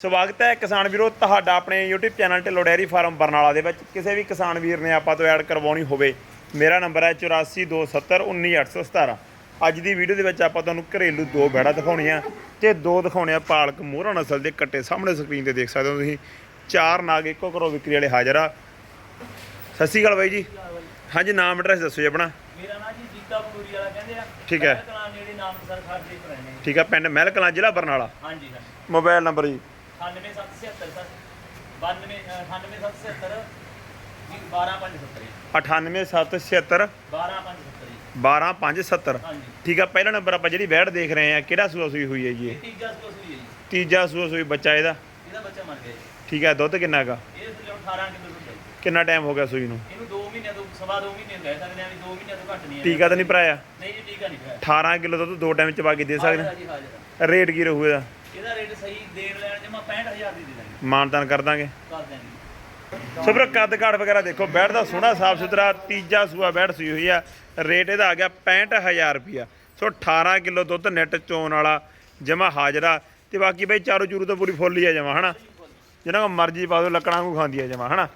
ਸਵਾਗਤ ਹੈ ਕਿਸਾਨ ਵੀਰੋ ਤੁਹਾਡਾ ਆਪਣੇ YouTube channel Dhillon dairy farm Barnala ਦੇ ਵਿੱਚ। ਕਿਸੇ ਵੀ ਕਿਸਾਨ ਵੀਰ ਨੇ ਆਪਾਂ ਤੋਂ ਐਡ ਕਰਵਾਉਣੀ ਹੋਵੇ ਮੇਰਾ ਨੰਬਰ ਹੈ 8427191817 ਅੱਜ ਦੀ ਵੀਡੀਓ ਦੇ ਵਿੱਚ ਆਪਾਂ ਤੁਹਾਨੂੰ ਘਰੇਲੂ ਦੋ ਬੈੜਾ ਦਿਖਾਉਣੀਆਂ ਤੇ ਦੋ ਦਿਖਾਉਣੇ ਆ ਪਾਲਕ ਮੋਹਰਾ ਨਸਲ ਦੇ ਕੱਟੇ ਸਾਹਮਣੇ ਸਕਰੀਨ ਤੇ ਦੇਖ ਸਕਦੇ ਹੋ ਤੁਸੀਂ। ਚਾਰ ਨਾਗ ਇੱਕੋ ਕਰੋ ਵਿਕਰੀ ਵਾਲੇ ਹਾਜ਼ਰ ਆ। ਸਤਿ ਸ਼੍ਰੀ ਅਕਾਲ ਬਾਈ ਜੀ। ਹਾਂਜੀ ਨਾਮ ਐਡਰੈਸ ਦੱਸੋ ਜੀ ਆਪਣਾ। ਮੇਰਾ ਨਾਂ ਜੀ ਜੀਤਾ ਪੂਰੀ ਵਾਲਾ ਕਹਿੰਦੇ ਆ। ਠੀਕ ਹੈ। ਕਲਾਂ ਨੇੜੇ ਨਾਮ ਸਰ ਖਾਦ ਦੇ ਰਹਿੰਦੇ ਹਾਂ। ਠੀਕ ਆ ਪਿੰਡ ਮਹਿਲ ਕਲਾਂ ਜ਼ਿਲ੍ਹਾ ਬਰਨਾਲਾ। ਹਾਂਜੀ ਹਾਂ ਮੋਬਾਈਲ ਨੰਬਰ ਜੀ। 98777 ਸਰ 92 98777 ਜੀ 12570 98776 12570 12570 ਹਾਂਜੀ। ਠੀਕ ਆ ਪਹਿਲਾ ਨੰਬਰ ਆਪਾਂ ਜਿਹੜੀ ਬੈੜ ਦੇਖ ਰਹੇ ਆ ਕਿਹੜਾ ਸੂਆ ਸੂਈ ਹੋਈ ਹੈ ਜੀ ਇਹ? ਇਹ ਤੀਜਾ ਸਪੋਸ ਹੋਈ ਹੈ ਜੀ। ਤੀਜਾ ਸੂਆ ਸੂਈ ਬੱਚਾ ਇਹਦਾ? ਇਹਦਾ ਬੱਚਾ ਮਰ ਗਿਆ ਜੀ। ਠੀਕ ਹੈ ਦੁੱਧ ਕਿੰਨਾ ਹੈਗਾ ਇਹ ਥੱਲੇ 18 ਕਿਲੋ ਦੁੱਧ ਹੈ ਜੀ। ਕਿੰਨਾ ਟਾਈਮ ਹੋ ਗਿਆ ਸੂਈ ਨੂੰ? ਇਹਨੂੰ 2 ਮਹੀਨਿਆਂ ਤੋਂ ਸਵਾ 2 ਮਹੀਨੇ ਕਹਿ ਸਕਦੇ ਆ ਵੀ 2 ਮਹੀਨਿਆਂ ਤੋਂ ਘੱਟ ਨਹੀਂ ਹੈ। ਟੀਕਾ ਤਾਂ ਨਹੀਂ ਭਰਾਇਆ? ਨਹੀਂ ਜੀ ਟੀਕਾ ਨਹੀਂ ਪਿਆ 18 ਕਿਲੋ ਦੁੱਧ ਦੋ ਟਾਈਮ ਚ ਪਾ ਕੇ ਦੇ ਹਾਜ਼ਰ ਸਕਦੇ ਆ? ਜੀ ਹਾਜ਼ਰ ਆ। ਹਾਂ। ਰੇਟ ਕੀ ਰਹੂ ਇਹਦਾ? ਇਹਦਾ ਰੇਟ ਸਹੀ ਦੇਣ ਲੈਣ ਜਮਾ 65000 ਦੀ ਦੇ ਦਾਂਗੇ। ਮਾਨਤਾਨ ਕਰ ਦਾਂਗੇ। ਕਰ ਦਾਂਗੇ ਸੋ ਫਿਰ ਕੱਦ ਕਾਠ ਵਗੈਰਾ ਦੇਖੋ ਬੈੜ ਦਾ ਸੋਹਣਾ ਸਾਫ਼ ਸੁਥਰਾ ਤੀਜਾ ਸੂਆ ਬੈੜ ਸੂਈ ਹੋਈ ਆ। ਰੇਟ ਇਹਦਾ ਆ ਗਿਆ 65000 ਰੁਪਿਆ ਸੋ 18 ਕਿਲੋ ਦੁੱਧ ਨੈਟ ਚੋਣ ਵਾਲਾ ਜਮਾ ਹਾਜ਼ਰਾ। ਤੇ ਬਾਕੀ ਬਈ ਚਾਰੋ ਚੂਰੂ ਤਾਂ ਪੂਰੀ ਫੁੱਲ ਹੀ ਆ ਜਮਾ ਹਨਾ? ਜਿਹਨਾਂ ਕੋ ਮਰਜ਼ੀ ਪਾ ਦੋ ਲੱਕੜਾਂ ਨੂੰ ਖਾਂਦੀ ਆ ਜਮਾ ਹਨਾ?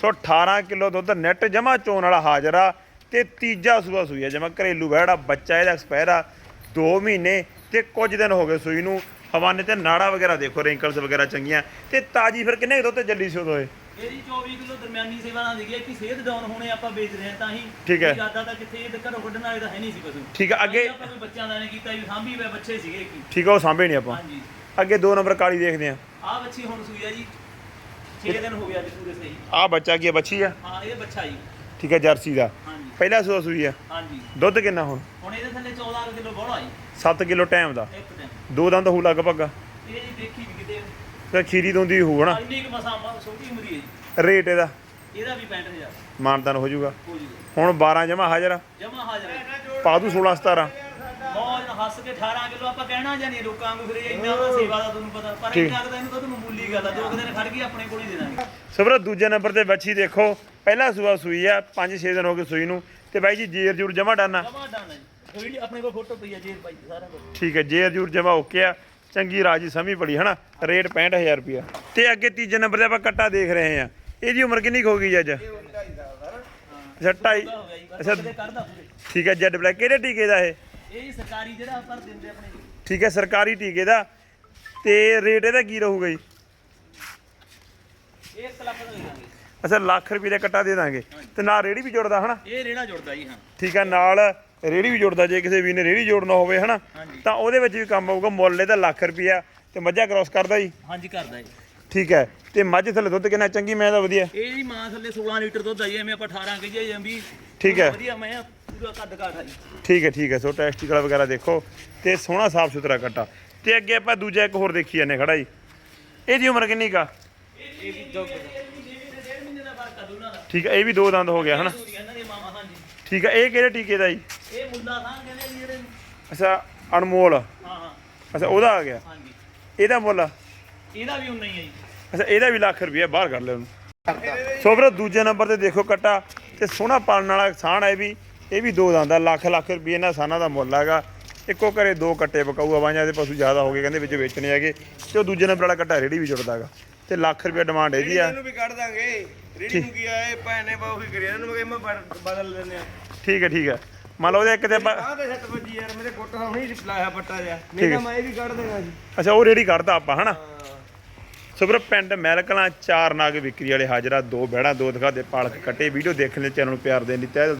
ਸੋ 18 ਕਿਲੋ ਦੁੱਧ ਨੈਟ ਜਮਾ ਚੋਣ ਵਾਲਾ ਹਾਜ਼ਰ ਤੇ ਤੀਜਾ ਸੂਆ ਸੂਈ ਆ ਜਮਾ। ਘਰੇਲੂ ਬੈੜਾ ਬੱਚਾ ਇਹਦਾ ਐਕਸਪਾਇਰ ਆ 2 ਮਹੀਨੇ। ਤੇ ਕੁਝ ਦਿਨ ਹੋ ਗਏ ਸੂਈ ਨੂੰ ਹਵਾਨੇ ਤੇ ਨਾੜਾ ਵਗੈਰਾ ਦੇਖੋ ਰਿੰਕਲਸ ਵਗੈਰਾ ਚੰਗੀਆਂ ਤੇ ਤਾਜੀ ਫਿਰ ਕਿੰਨੇ ਦੁੱਧ ਤੇ ਜੱਲੀ ਸੀ ਉਦੋਂ ਇਹ? ਇਹਦੀ 24 ਕਿਲੋ ਦਰਮਿਆਨੀ ਸੇਵਾ ਨਾਲ ਦੀ ਕਿ ਸਿਹਤ ਡਾਊਨ ਹੋਣੇ ਆਪਾਂ ਵੇਚ ਰਹੇ ਹਾਂ ਤਾਂ ਹੀ ਠੀਕ ਹੈ। ਜ਼ਿਆਦਾ ਤਾਂ ਕਿੱਥੇ ਇਹ ਘਰੋਂ ਕੱਢਣ ਵਾਲੇ ਤਾਂ ਹੈ ਨਹੀਂ ਸੀ ਪਸ਼ੂ। ਠੀਕ ਆ ਅੱਗੇ ਆਪਾਂ ਕੋਈ ਬੱਚਿਆਂ ਦਾ ਨਹੀਂ ਕੀਤਾ ਵੀ ਸਾਂਭੀ ਵੇ ਬੱਚੇ ਸੀਗੇ ਕੀ ਠੀਕ ਆ ਉਹ ਸਾਂਭੇ ਨਹੀਂ ਆਪਾਂ। ਹਾਂਜੀ। ਅੱਗੇ 2 ਨੰਬਰ ਕਾਲੀ ਦੇਖਦੇ ਆ ਆਹ ਬੱਚੀ ਹੁਣ ਸੂਈ ਆ ਜੀ 6 ਦਿਨ ਹੋ ਗਿਆ ਜੀ ਪੂਰੇ ਸਹੀ। ਆ ਬੱਚਾ ਕੀ ਆ ਬੱਚੀ ਆ? ਹਾਂ ਇਹ ਬੱਚਾ ਜੀ। ਠੀਕ ਹੈ ਜਰਸੀ ਦਾ। ਹਾਂਜੀ। ਪਹਿਲਾ ਸੂਆ ਸੂਈ ਆ। ਹਾਂਜੀ। ਦੁੱਧ ਕਿੰਨਾ ਹੁਣ? ਹੁਣ ਇਹਦੇ ਥੱਲੇ 14 ਕਿਲੋ ਬੋਲਾ ਜੀ। 7 ਕਿਲੋ ਟਾਈਮ ਦਾ। ਇੱਕ ਦਿਨ ਦੋ ਦੰਦ ਹੋ ਲਗਭਗ। ਇਹ ਜੀ ਦੇਖੀ ਵੀ ਕਿਤੇ। ਤੇ ਖੀਰੀ ਦੋਂਦੀ ਹੋਊ ਹਨਾ? ਇੰਨੀ ਕੁ ਮਸਾਂ ਛੋਟੀ ਉਮਰ ਹੀ ਹੈ ਜੀ। ਰੇਟ ਇਹਦਾ? ਇਹਦਾ ਵੀ 65000 ਮਾਨਤਾਨ ਹੋ ਜਾਊਗਾ। ਹੋ ਜੀ ਹੁਣ 12 ਜਮਾ ਹਾਜ਼ਰ ਆ। ਜਮਾ ਹਾਜ਼ਰ ਪਾ ਦੂ 16 17 ਮੌਜ ਨਾਲ ਹੱਸ ਕੇ 18 ਕਿਲੋ ਆਪਾਂ ਕਹਿਣਾ ਜਾਨੀ ਲੋਕਾਂ ਨੂੰ ਫਿਰ ਇਹ ਇੰਨਾ ਉਹਦਾ ਸੇਵਾ ਦਾ ਤੁਹਾਨੂੰ ਪਤਾ। ਪਰ ਠੀਕ। ਕੁ ਤਾਂ ਇਹਨੂੰ ਤਾਂ ਤੁਹਾਨੂੰ ਮੂਲੀ ਗੱਲ ਆ। ਦੋ ਕੁ ਦਿਨ ਖੜ ਗਈ ਆਪਣੇ ਕੋਲ ਹੀ ਦੇ ਦਾਂਗੇ ਸਬਰ ਦੂਜੇ ਨੰਬਰ ਤੇ ਬੱਚੀ ਦੇਖੋ। ਪਹਿਲਾ ਸੂਆ ਸੂਈ ਆ 5-6 ਦਿਨ ਹੋ ਗਏ ਸੂਈ ਨੂੰ। ਤੇ ਬਾਈ ਜੀ ਜੇਰ ਜੂਰ ਜਮਾ ਡਾਨਾ? ਜਮਾ ਡਾਣਾ ਜੀ। ਆਪਣੇ ਕੋਲ ਫੋਟੋ ਪਈ ਆ ਜੇਰ ਭਾਈ ਸਾਰਾ ਕੁਝ ਠੀਕ ਹੈ ਜੇਰ ਜੂਰ ਜਮਾ ਓਕੇ ਆ। ਚੰਗੀ ਰਾਜੀ ਸਮੀ ਪੜੀ ਹਨਾ? ਰੇਟ 65000 ਰੁਪਿਆ ਤੇ ਅੱਗੇ ਤੀਜੇ ਨੰਬਰ ਤੇ ਆਪਾਂ ਕੱਟਾ ਦੇਖ ਰਹੇ ਆ ਇਹਦੀ ਉਮਰ ਕਿੰਨੀ ਕੁ ਹੋ ਗਈ ਅੱਜ? ਅੱਛਾ ਅੱਛਾ। ਠੀਕ ਹੈ ਜੈਡ ਬਲੈਕ ਕਿਹੜੇ ਟੀਕੇ ਦਾ ਇਹ? ਇਹ ਸਰਕਾਰੀ ਜਿਹੜਾ ਪਰ ਦਿੰਦੇ ਆਪਣੇ। ਠੀਕ ਹੈ ਸਰਕਾਰੀ ਟੀਕੇ ਦਾ। ਤੇ ਰੇਟ ਇਹਦਾ ਕੀ ਰਹੂਗਾ ਜੀ? ਇਹ 1 ਲੱਖ ਦਾ ਦੇ ਦਾਂਗੇ ਅੱਛਾ ਲੱਖ ਰੁਪਏ ਦਾ ਕੱਟਾ ਦੇ ਦਾਂਗੇ। ਤੇ ਨਾਲ ਰੇੜੀ ਵੀ ਜੁੜਦਾ ਹਨਾ? ਇਹ ਰੇੜਾ ਜੁੜਦਾ ਜੀ ਹਾਂ। ਠੀਕ ਹੈ ਨਾਲ ਰੇੜੀ ਵੀ ਜੁੜਦਾ ਜੇ ਕਿਸੇ ਵੀ ਨੇ ਰੇੜੀ ਜੋੜਨਾ ਹੋਵੇ ਹਨਾ। ਤਾਂ ਉਹਦੇ ਵਿੱਚ ਵੀ ਕੰਮ ਆਊਗਾ ਮੁੱਲ ਇਹਦਾ ਲੱਖ ਰੁਪਿਆ ਤੇ ਮੱਝਾਂ ਕ੍ਰਾਸ ਕਰਦਾ ਜੀ? ਹਾਂਜੀ ਕਰਦਾ ਜੀ। ਠੀਕ ਹੈ ਤੇ ਮੱਝ ਥੱਲੇ ਦੁੱਧ ਕਿੰਨਾ ਚੰਗੀ ਮੈਂ ਦਾ ਵਧੀਆ। ਇਹ ਜੀ ਮਾਂ ਥੱਲੇ 16 ਲੀਟਰ ਦੁੱਧ ਆਈ ਐਵੇਂ ਆਪਾਂ 18 ਕਹੀਏ ਜਾਂ ਵੀ ਠੀਕ ਹੈ। ਵਧੀਆ ਮੈਂ ਪੂਰਾ ਕੱਦ ਕਾਠ ਆ ਜੀ। ਠੀਕ ਹੈ ਠੀਕ ਹੈ ਸੋ ਟੈਸਟੀਕਲ ਵਗੈਰਾ ਦੇਖੋ ਤੇ ਸੋਹਣਾ ਸਾਫ਼ ਸੁਥਰਾ ਕੱਟਾ। ਤੇ ਅੱਗੇ ਆਪਾਂ ਦੂਜਾ ਇੱਕ ਹੋਰ ਦੇਖੀ ਜਾਂਦੇ ਖੜਾ ਜੀ। ਇਹਦੀ ਉਮਰ ਕਿੰਨੀ ਕਾ ਇਹ ਵੀ ਦੋ ਡੇਢ ਮਹੀਨੇ ਦਾ ਫ਼ਰਕ ਆ ਦੋਨਾਂ ਦਾ ਠੀਕ ਹੈ ਇਹ ਵੀ ਦੋ ਦੰਦ ਹੋ ਗਿਆ ਹਨਾ? ਇਹਨਾਂ ਦੇ ਮਾਮਾ ਹਾਂਜੀ ਠੀਕ ਹੈ ਇਹ ਕਿਹੜੇ ਟੀਕੇ ਦਾ ਜੀ? ਇਹ ਮੁੱਲਾ ਥਾਂ ਕਹਿੰਦੇ ਜੀ ਜਿਹੜੇ ਅੱਛਾ ਅਨਮੋਲ। ਹਾਂ ਹਾਂ। ਅੱਛਾ ਉਹਦਾ ਆ ਗਿਆ? ਹਾਂਜੀ। ਇਹਦਾ ਮੁੱਲ? ਇਹਦਾ ਵੀ ਉਨਾ ਹੀ ਹੈ ਜੀ। ਅੱਛਾ ਇਹਦਾ ਵੀ ਲੱਖ ਰੁਪਏ ਬਾਹਰ ਕੱਢ ਲਿਆ ਉਹਨੂੰ। ਸੋ ਫਿਰ ਦੂਜੇ ਨੰਬਰ ਤੇ ਦੇਖੋ ਕੱਟਾ ਤੇ ਸੋਹਣਾ ਪਾਲਣ ਵਾਲਾ ਕਿਸਾਨ ਹੈ ਵੀ। ਇਹ ਵੀ ਦੋ ਦੰਦਾ ਲੱਖ ਲੱਖ ਰੁਪਏ ਇਹਨਾਂ ਸਾਨਾਂ ਦਾ ਮੁੱਲ ਹੈਗਾ। ਇੱਕੋ ਘਰੇ ਦੋ ਕੱਟੇ ਬਕਾਊ ਆਵਾਜ਼ਾਂ ਦੇ ਪਸ਼ੂ ਜ਼ਿਆਦਾ ਹੋ ਗਏ ਕਹਿੰਦੇ ਵਿੱਚ ਵੇਚਣੇ ਹੈਗੇ। ਤੇ ਉਹ ਦੂਜੇ ਨੰਬਰ ਵਾਲਾ ਕੱਟਾ ਰੇੜੀ ਵੀ ਜੁੜਦਾ ਹੈਗਾ। ਤੇ ਲੱਖ ਰੁਪਏ ਡਿਮਾਂਡ ਇਹਦੀ ਆ। ਇਹਨੂੰ ਵੀ ਕੱਢ ਦਾਂਗੇ। ਰੇੜੀ ਨੂੰ ਕੀ ਆਏ ਭੈਣੇ ਬਾਹੂ ਹੀ ਕਰਿਆ ਇਹਨੂੰ ਮੈਂ ਬਦ- ਬਦਲ ਲੈਨੇ ਆ। ਠੀਕ ਹੈ ਠੀਕ ਹੈ। ਮੰਨ ਲਓ ਉਹਦੇ ਇੱਕ ਤੇ ਆਹ ਤੇ ਸੱਟ ਵੱਜੀ ਯਾਰ ਮੇਰੇ ਗੁੱਟ ਹੁਣੀ ਲਾਇਆ ਪੱਟਾ ਠੀਕ ਨਹੀਂ। ਤਾਂ ਮੈਂ ਇਹ ਵੀ ਕੱਢ ਦੇਣਾ ਸੀ ਅੱਛਾ ਉਹ ਰੇੜੀ ਕੱਢਦਾ ਆਪਾਂ ਹਨਾ? ਸੋ ਫਿਰ ਪਿੰਡ ਮੈਲਕਲਾਂ ਚਾਰ ਨਾਗ ਵਿਕਰੀ ਵਾਲੇ ਹਾਜ਼ਰਾ ਦੋ ਬਹਿਣਾ ਦੋ ਦਿਖਾ ਦੇ ਪਾਲਕ ਕੱਟੇ। ਵੀਡੀਓ ਦੇਖਣ ਲਈ ਚੈਨਲ ਨੂੰ ਪਿਆਰ ਦੇਣ ਲਈ ਤਹਿ